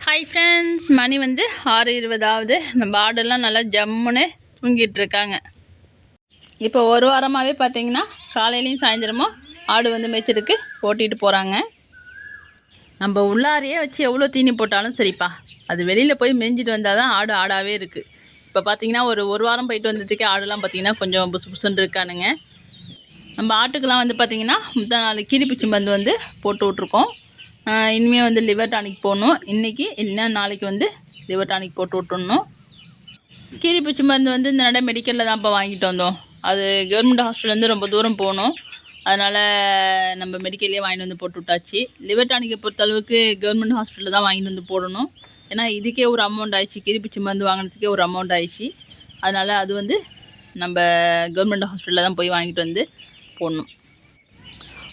Hi friends மணி வந்து ஆறு இருபதாவது. நம்ம ஆடெல்லாம் நல்லா ஜம்முன்னு தூங்கிட்டு இருக்காங்க இப்போ ஒரு வாரமாகவே பார்த்தீங்கன்னா காலையிலையும் சாயந்தரமும் ஆடு வந்து மேய்ச்சலுக்கு ஓட்டிகிட்டு போகிறாங்க நம்ம உள்ளாரையே வச்சு எவ்வளோ தீனி போட்டாலும் சரிப்பா. அது வெளியில் போய் மேய்ஞ்சிட்டு வந்தால் தான் ஆடு ஆடாகவே இருக்குது இப்போ பார்த்தீங்கன்னா ஒரு ஒரு வாரம் போயிட்டு வந்ததுக்கே ஆடுலாம் பார்த்தீங்கன்னா கொஞ்சம் புசு புசுன்னு இருக்கானுங்க. நம்ம ஆட்டுக்கெல்லாம் வந்து பார்த்திங்கன்னா முந்தா நாள் கீரிப்பூச்சி மருந்து வந்து போட்டு விட்ருக்கோம் இனிமேல் வந்து லிவர் டானிக் போடணும். இன்றைக்கி இல்லைன்னா நாளைக்கு வந்து லிவர் டானிக் போட்டு விட்டுடணும் கீரிப்பூச்சி மருந்து வந்து இந்த நடை மெடிக்கலில் தான்ப்பா வாங்கிட்டு வந்தோம். அது கவர்மெண்ட் ஹாஸ்பிட்டல்லேருந்து ரொம்ப தூரம் போகணும் அதனால் நம்ம மெடிக்கல்லே வாங்கிட்டு வந்து போட்டு விட்டாச்சு. லிவர் டானிக்கை பொறுத்தளவுக்கு கவர்மெண்ட் ஹாஸ்பிட்டலில் தான் வாங்கிட்டு வந்து போடணும். ஏன்னா இதுக்கே ஒரு அமௌண்ட் ஆயிடுச்சு. கீரிப்பூச்சி மருந்து வாங்கினதுக்கே ஒரு அமௌண்ட் ஆயிடுச்சு. அதனால் அது வந்து நம்ம கவர்மெண்ட் ஹாஸ்பிட்டலில் தான் போய் வாங்கிட்டு வந்து போடணும்.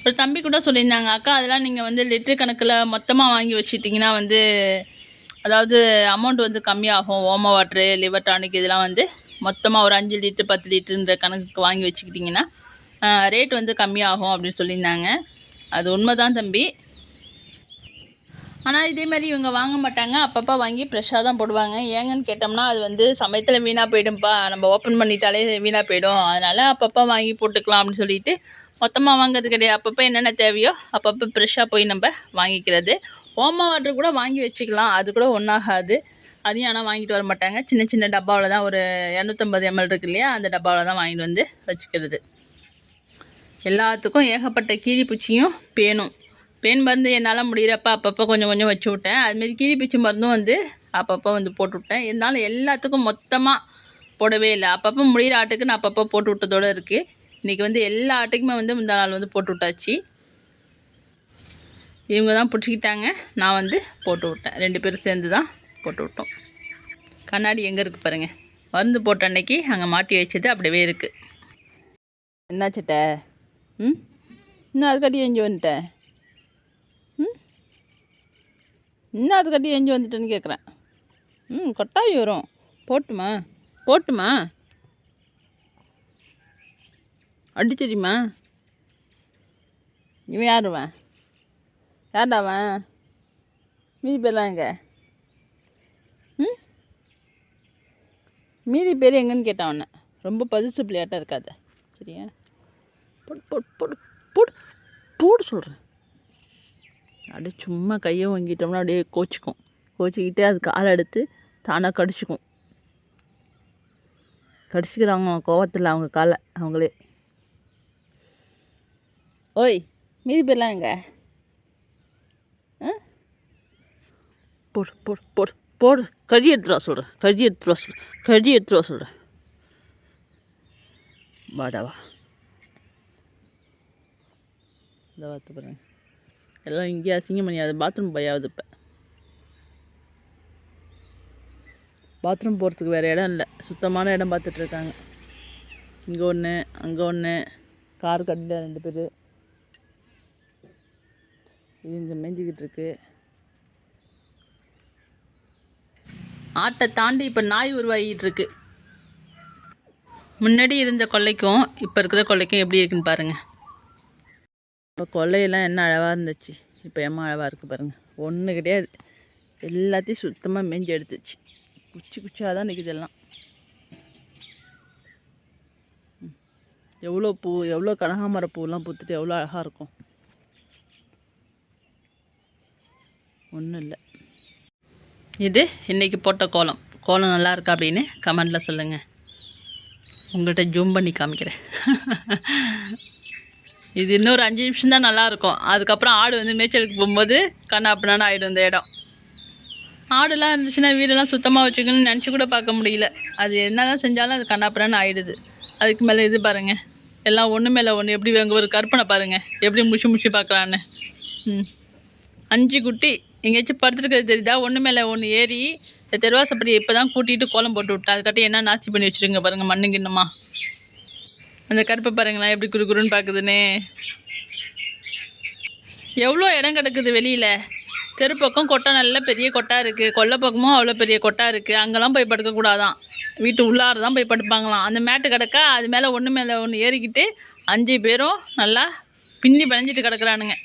ஒரு தம்பி கூட சொல்லியிருந்தாங்க அக்கா அதெல்லாம் நீங்கள் வந்து லிட்டர் கணக்கில் மொத்தமாக வாங்கி வச்சுட்டிங்கன்னா வந்து அதாவது அமௌண்ட் வந்து கம்மியாகும். ஓம வாட்ரு லிவர் டானிக் இதெல்லாம் வந்து மொத்தமாக ஒரு அஞ்சு லிட்டர் பத்து லிட்டருன்ற கணக்குக்கு வாங்கி வச்சுக்கிட்டிங்கன்னா ரேட் வந்து கம்மியாகும் அப்படின்னு சொல்லியிருந்தாங்க. அது உண்மை தான் தம்பி. ஆனால் இதே மாதிரி இவங்க வாங்க மாட்டாங்க. அப்பப்போ வாங்கி ஃப்ரெஷ்ஷாக தான் போடுவாங்க. ஏங்கன்னு கேட்டோம்னா அது வந்து சமயத்தில் வீணாக போயிடும்ப்பா நம்ம ஓப்பன் பண்ணிட்டாலே வீணாக போயிடும். அதனால் அப்பப்போ வாங்கி போட்டுக்கலாம் அப்படின்னு சொல்லிட்டு மொத்தமாக வாங்குறது கிடையாது. அப்பப்போ என்னென்ன தேவையோ அப்பப்போ ஃப்ரெஷ்ஷாக போய் நம்ம வாங்கிக்கிறது. ஓமா வாட்டர் கூட வாங்கி வச்சுக்கலாம். அது கூட ஒன்றாகாது அதையும் ஆனால் வாங்கிட்டு வர மாட்டாங்க. சின்ன சின்ன டப்பாவில் தான் ஒரு இரநூத்தம்பது எம்எல் இருக்கு இல்லையா? அந்த டப்பாவில் தான் வாங்கிட்டு வந்து வச்சுக்கிறது. எல்லாத்துக்கும் ஏகப்பட்ட கீரிப்பூச்சியும் பேனும் பேன் மருந்து என்னால் முடிகிறப்ப அப்பப்போ கொஞ்சம் கொஞ்சம் வச்சு விட்டேன். அதுமாரி கீரிப்பூச்சி மருந்தும் வந்து அப்பப்போ வந்து போட்டு விட்டேன். இருந்தாலும் எல்லாத்துக்கும் மொத்தமாக போடவே இல்லை. அப்பப்போ முடிகிற ஆட்டுக்கு நான் அப்பப்போ போட்டு விட்டதோடு இருக்குது இன்றைக்கி வந்து எல்லா ஆட்டுக்குமே வந்து முந்தா நாள் வந்து போட்டு விட்டாச்சு. இவங்க தான் பிடிச்சிக்கிட்டாங்க. நான் வந்து போட்டு விட்டேன். ரெண்டு பேரும் சேர்ந்து தான் போட்டு விட்டோம். கண்ணாடி எங்கே இருக்குது பாருங்கள் மருந்து போட்ட அன்னைக்கு அங்கே மாட்டி வச்சது அப்படியே இருக்குது என்னாச்சிட்ட ம்? இன்னும் அது கட்டி எஞ்சி வந்துட்டேன் ம்? இன்னும் அது கட்டி எஞ்சி வந்துட்டேன்னு கேட்குறேன் ம் கொட்டாய் வரும். போட்டுமா? போட்டுமா? அடிச்சிடிமா இவன் யாருவன் யார்டாவன் மீதி பேர்லாம் எங்கே? ம்? மீதி பேர் எங்கன்னு கேட்டான் அவனை. ரொம்ப பதிசு பிள்ளையாட்டம் இருக்காத. சரியா? போடு போடு போடு போடு போடு சொல்கிறேன் அப்படியே சும்மா கையை வாங்கிட்டோம்னா அப்படியே கோச்சிக்கும். கோச்சிக்கிட்டு அது காலை எடுத்து தானாக கடிச்சிக்கும். கடிச்சிக்கிறாங்க கோவத்தில் அவங்க காலை அவங்களே. ஓய் மீதி பேர்லாம் எங்க? ஆ? போடு போடு போடு போடு. கழி எடுத்துருவா சொல்கிறேன் கழி எடுத்துருவா சொல்கிறேன் கழி எடுத்துருவா சொல்கிறேன் வாடாவா இதை இந்த வார்த்தை பாருங்க. எல்லாம் இங்கேயா அசிங்கம் பண்ணியாது பாத்ரூம் பையாவது இப்போ. பாத்ரூம் போகிறதுக்கு வேறு இடம் இல்லை. சுத்தமான இடம் பார்த்துட்ருக்காங்க இங்கே ஒன்று அங்கே ஒன்று கார் கட்டில ரெண்டு பேர். இது இங்கே மேய்ஞ்சிக்கிட்டு இருக்கு ஆட்டை தாண்டி இப்போ நாய் உருவாகிட்டு இருக்கு முன்னாடி இருந்த கொல்லைக்கும் இப்போ இருக்கிற கொல்லைக்கும் எப்படி இருக்குன்னு பாருங்கள் இப்போ கொல்லையெல்லாம் என்ன அழகாக இருந்துச்சு. இப்போ எம்மா அழகாக இருக்குது பாருங்கள் ஒன்றும் கிடையாது. எல்லாத்தையும் சுத்தமாக மேய்ஞ்சி எடுத்துச்சு. குச்சி குச்சியாக தான் நிற்குது எல்லாம். எவ்வளோ பூ எவ்வளோ கனகாமர பூவெல்லாம் பூத்துட்டு எவ்வளோ அழகாக இருக்கும். ஒன்றும் இல்லை. இது இன்றைக்கி போட்ட கோலம். கோலம் நல்லா இருக்கா அப்படின்னு கமெண்டில் சொல்லுங்கள் உங்கள்கிட்ட ஜூம் பண்ணி காமிக்கிறேன். இது இன்னொரு அஞ்சு நிமிஷம் தான் நல்லாயிருக்கும் அதுக்கப்புறம் ஆடு வந்து மேய்ச்சலுக்கு போகும்போது கண்ணா ஆகிடும் இந்த இடம். ஆடுலாம் இருந்துச்சுன்னா வீடெல்லாம் சுத்தமாக வச்சுக்கணும்னு நினச்சி கூட பார்க்க முடியல. அது என்ன தான் செஞ்சாலும் அது கண்ணாப்பினான்னு ஆகிடுது அதுக்கு மேலே இது பாருங்கள் எல்லாம் ஒன்று மேலே ஒன்று எப்படி அங்கே ஒரு கற்பனை பாருங்கள் எப்படி முஷி முஷி பார்க்கலான்னு ம். அஞ்சு குட்டி. எங்கேயாச்சும் படுத்துருக்கிறது தெரியுதா? ஒன்று மேலே ஒன்று ஏறி இந்த தெருவாசப்படி இப்போ தான் கூட்டிகிட்டு கோலம் போட்டு விட்டா. அதுக்காட்டி என்ன நாச்சி பண்ணி வச்சுருங்க பாருங்கள் மண்ணு கிண்ணமா. அந்த கருப்பை பாருங்களேன் எப்படி குறு குருன்னு பார்க்குதுன்னு எவ்வளோ இடம் கிடக்குது வெளியில்? தெரு பக்கம் கொட்டை நல்ல பெரிய கொட்டா இருக்குது கொல்லை பக்கமும் அவ்வளோ பெரிய கொட்டா இருக்குது அங்கெல்லாம் போய் படுக்கக்கூடாதான். வீட்டு உள்ளார தான் போய் படுப்பாங்களாம். அந்த மேட்டு கிடக்கா அது மேலே ஒன்று மேலே ஒன்று ஏறிக்கிட்டு அஞ்சு பேரும் நல்லா பின்னி பிணைஞ்சிட்டு கிடக்குறானுங்க.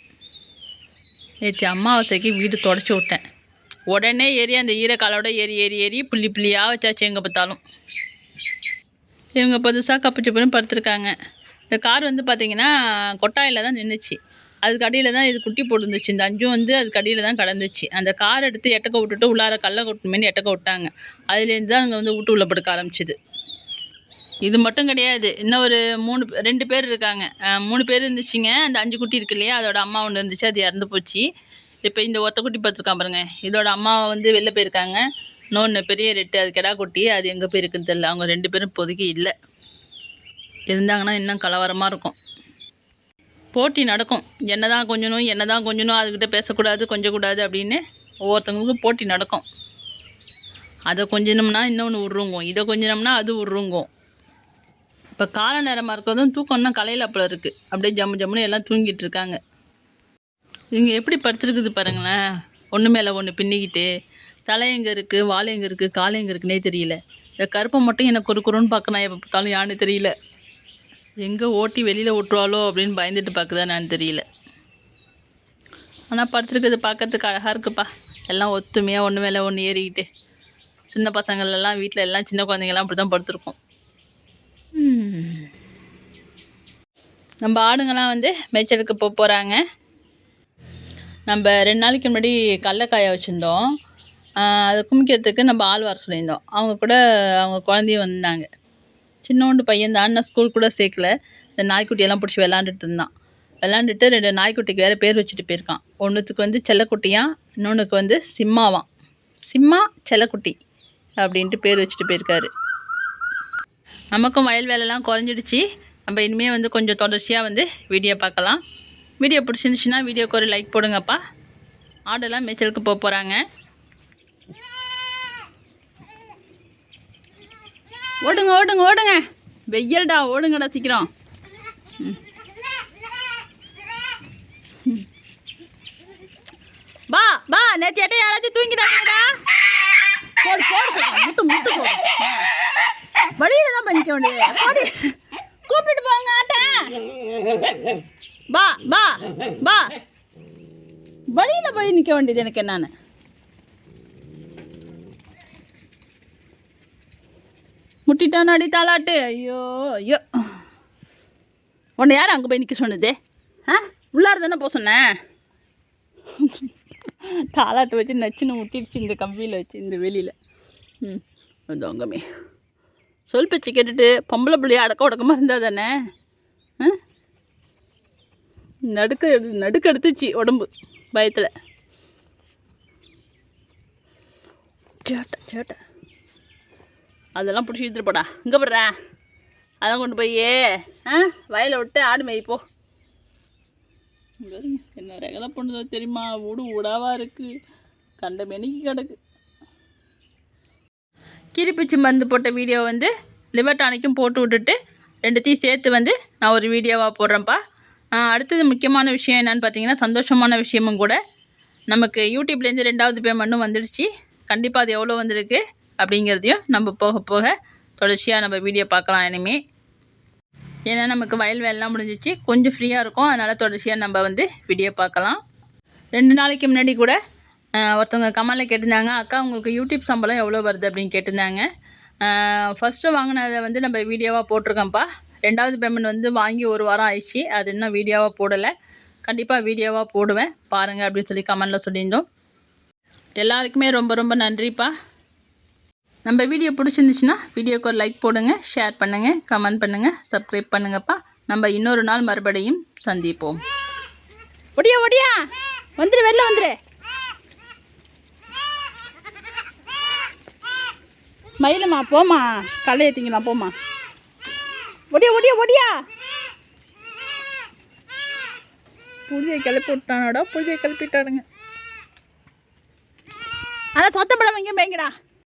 நேற்று அமாவாசைக்கு வீடு தொடச்சி விட்டேன். உடனே ஏறி அந்த ஈரக்காலோட ஏறி ஏறி ஏறி புள்ளி புள்ளியாக வச்சாச்சு எங்கே பார்த்தாலும். இவங்க புதுசாக கப்பு சுப்புன்னு படுத்துருக்காங்க. இந்த கார் வந்து பார்த்தீங்கன்னா கொட்டாயில் தான் நின்றுச்சு அதுக்கு அடியில் தான் இது குட்டி போட்டுருந்துச்சு. இந்த அஞ்சும் வந்து அதுக்கு அடியில் தான் கடந்துச்சு. அந்த கார் எடுத்து எட்டக்க விட்டுட்டு உள்ளார கல்லை கொட்டுமேனு எட்டக்க விட்டாங்க. அதுலேருந்து தான் அங்கே வந்து விட்டு உள்ள படுக்க ஆரம்பிச்சிது. இது மட்டும் கிடையாது. இன்னும் ஒரு மூணு ரெண்டு பேர் இருக்காங்க. மூணு பேர் இருந்துச்சுங்க. அந்த அஞ்சு குட்டி இருக்கு இல்லையா? அதோட அம்மா ஒன்று இருந்துச்சு. அது இறந்து போச்சு. இப்போ இந்த ஒத்த குட்டி பார்த்துருக்கான் பாருங்க. இதோட அம்மா வந்து வெளில போயிருக்காங்க. இன்னொன்று பெரிய ரெட்டு அது கெடா குட்டி. அது எங்கே போயிருக்குன்னு தெரியல. அவங்க ரெண்டு பேரும் இப்போதைக்கு இல்லை. இருந்தாங்கன்னா இன்னும் கலவரமாக இருக்கும். போட்டி நடக்கும். என்ன தான் கொஞ்சணும் என்ன தான் கொஞ்சணும் அதுக்கிட்ட பேசக்கூடாது கொஞ்சக்கூடாது அப்படின்னு ஒவ்வொருத்தவங்களுக்கும் போட்டி நடக்கும். அதை கொஞ்சணும்னா இன்னொன்று விட்ருங்கும் இதை கொஞ்சனோம்னா அது விட்ருங்கும் இப்போ கால நேரமாக இருக்கிறதும் தூக்கம்னா கலையில் அப்போ இருக்குது அப்படியே ஜம்மு ஜம்முன்னு எல்லாம் தூங்கிட்டு இருக்காங்க. இங்கே எப்படி படுத்துருக்குது பாருங்களேன். ஒன்று மேலே ஒன்று பின்னிக்கிட்டு தலை எங்கே இருக்குது வாழை எங்கே இருக்குது காலை எங்கே இருக்குன்னே தெரியல. இந்த கருப்பை மட்டும் எனக்கு குறுக்குறுன்னு பார்க்கணும் எப்போ பார்த்தாலும் யான்னு தெரியல. எங்கே ஓட்டி வெளியில் ஓட்டுவாளோ அப்படின்னு பயந்துட்டு பார்க்குதா நான் தெரியல. ஆனால் படுத்துருக்குது பார்க்கறதுக்கு அழகாக இருக்குப்பா. எல்லாம் ஒத்துமையாக ஒன்று மேலே ஒன்று ஏறிக்கிட்டு. சின்ன பசங்களெல்லாம் வீட்டில் எல்லாம் சின்ன குழந்தைங்கள்லாம் அப்படி தான் படுத்துருக்கோம். நம்ம ஆடுங்கள்லாம் வந்து மேய்ச்சலுக்கு போக போகிறாங்க நம்ம ரெண்டு நாளைக்கு முன்னாடி கடலக்காய வச்சுருந்தோம். அதை குமிக்கிறதுக்கு நம்ம ஆள் வர சொல்லியிருந்தோம். அவங்க கூட அவங்க குழந்தையும் வந்தாங்க. சின்னோண்டு பையன் தான். நான் ஸ்கூல் கூட சேர்க்கல. இந்த நாய்க்குட்டியெல்லாம் பிடிச்சி விளாண்டுட்டு இருந்தான். விளாண்டுட்டு ரெண்டு நாய்க்குட்டிக்கு வேறு பேர் வச்சுட்டு போயிருக்கான். ஒன்றுத்துக்கு வந்து செல்லக்குட்டியான் இன்னொன்றுக்கு வந்து சிம்மாவான் சிம்மா செல்லக்குட்டி அப்படின்ட்டு பேர் வச்சுட்டு போயிருக்காரு. நமக்கும் வயல் வேலைலாம் குறைஞ்சிடுச்சு. நம்ம இனிமேல் வந்து கொஞ்சம் தொடர்ச்சியாக வந்து வீடியோ பார்க்கலாம். வீடியோ பிடிச்சிருந்துச்சுன்னா வீடியோக்கு ஒரு லைக் போடுங்கப்பா. ஆடெல்லாம் மேய்ச்சலுக்கு போக போகிறாங்க ஓடுங்க ஓடுங்க ஓடுங்க. வெயில்டா ஓடுங்கடா சீக்கிரம். பா பா நேற்று எட்ட யாராச்சும் தூங்கிட்டாங்கடா. போடு போடு. முட்டு முட்டு போடு. வழியில தான் பண்ணிக்க வேண்டியது. போடி. கூப்பிட்டு போங்க ஆட்டா. பா பா பா வழியில போய் நிற்க வேண்டியது எனக்கு என்னன்னு. முட்டிட்டான் அடி தாளாட்டு ஐயோ ஐயோ. உன்னை யார் அங்கே போய் நிற்க சொன்னது? ஆ? உள்ளார் தானே போக சொன்னேன் தாளாட்டு வச்சு நச்சுன்னு முட்டிடுச்சு இந்த கம்பியில் வச்சு இந்த வெளியில். ம் அதாங்கமே சொல் பேச்சு கேட்டுட்டு பொம்பளை பிள்ளைய அடக்க உடக்கமாக இருந்தால் தானே? ஆ? நடுக்க எடு- நடுக்க எடுத்துச்சு உடம்பு பயத்தில். சேட்டை சேட்டை அதெல்லாம் பிடிச்சி இழுத்துருப்படா இங்கே போடுறா அதெல்லாம் கொண்டு போய் ஆ? வயலை விட்டு ஆடு மேய்ப்போ என்ன ரகலை பண்ணுதோ தெரியுமா? ஊடு ஊடாவாக இருக்குது கண்ட மெனிக்கு கிடக்கு. கீரிப்பூச்சி மருந்து போட்ட வீடியோ வந்து லிவர் டானிக்கும் போட்டு விட்டுட்டு ரெண்டுத்தையும் சேர்த்து வந்து நான் ஒரு வீடியோவாக போடுறேன்ப்பா. அடுத்தது முக்கியமான விஷயம் என்னென்னு பார்த்தீங்கன்னா சந்தோஷமான விஷயமும் கூட. நமக்கு யூடியூப்லேருந்து ரெண்டாவது பேமெண்ட்டும் வந்துடுச்சு. கண்டிப்பாக அது எவ்வளோ வந்திருக்கு அப்படிங்கிறதையும் நம்ம போக போக தொடர்ச்சியாக நம்ம வீடியோ பார்க்கலாம் இனிமே. ஏன்னா நமக்கு வயல் வேலைலாம் முடிஞ்சிச்சு. கொஞ்சம் ஃப்ரீயாக இருக்கும். அதனால் தொடர்ச்சியாக நம்ம வந்து வீடியோ பார்க்கலாம். ரெண்டு நாளைக்கு முன்னாடி கூட ஒருத்தவங்க கமெண்டில் கேட்டிருந்தாங்க அக்கா உங்களுக்கு யூடியூப் சம்பளம் எவ்வளோ வருது? அப்படின்னு கேட்டிருந்தாங்க. ஃபஸ்ட்டு வாங்கினதை வந்து நம்ம வீடியோவாக போட்டிருக்கோம்ப்பா. ரெண்டாவது பேமெண்ட் வந்து வாங்கி ஒரு வாரம் ஆயிடுச்சு. அது இன்னும் வீடியோவாக போடலை. கண்டிப்பாக வீடியோவாக போடுவேன். பாருங்கள் அப்படின்னு சொல்லி கமெண்டில் சொல்லியிருந்தோம். எல்லாருக்குமே ரொம்ப ரொம்ப நன்றிப்பா. நம்ம வீடியோ பிடிச்சிருந்துச்சுன்னா வீடியோக்கு ஒரு லைக் போடுங்க ஷேர் பண்ணுங்கள் கமெண்ட் பண்ணுங்கள் சப்ஸ்கிரைப் பண்ணுங்கப்பா. நம்ம இன்னொரு நாள் மறுபடியும் சந்திப்போம். ஒடியா ஒடியா! வந்துடு வெளில வந்துடு மயிலுமா போமா களை ஏற்றிங்களா போமா ஒடியா ஒடியா ஒடியா. புதிய கிளப்பி விட்டானோட புதிய கிளப்பிட்டானுங்க. அதான் சத்தம் படம் எங்கேயும் பயங்கடா